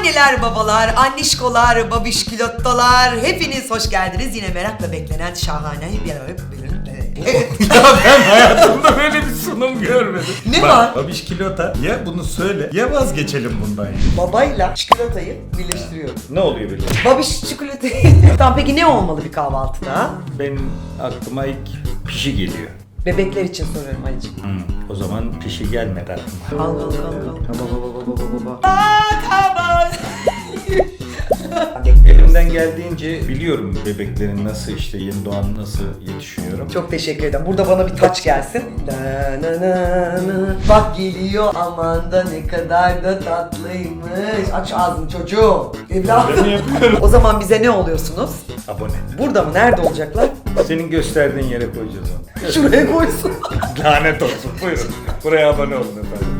Anneler, babalar, annişkolar, babişkilottolar hepiniz hoş geldiniz. Yine merakla beklenen şahane bir ya ben hayatımda böyle bir sunum görmedim. Ne Bak, var? Babiş kilota ya bunu söyle ya vazgeçelim bundan ya. Babayla çikolatayı birleştiriyorum. Ne oluyor böyle? Babiş çikolatayı. tamam peki ne olmalı bir kahvaltıda? Benim aklıma ilk pişi geliyor. Bebekler için soruyorum Ali'ciğim. Hmm, o zaman pişi gelmedi aklıma. Al al al al. Baba baba baba baba. Elimden geldiğince biliyorum bebeklerin nasıl işte yeni doğan nasıl yetişiyorum. Çok teşekkür ederim. Burada bana bir taç gelsin. Na, na, na, na. Bak geliyor aman da ne kadar da tatlıymış. Aç ağzını çocuğum. Evladım. yapıyorum? o zaman bize ne oluyorsunuz? Abone. Burada mı? Nerede olacaklar? Senin gösterdiğin yere koyacağız onu. Şuraya koysun. Lanet olsun buyurun. Buraya abone olun efendim.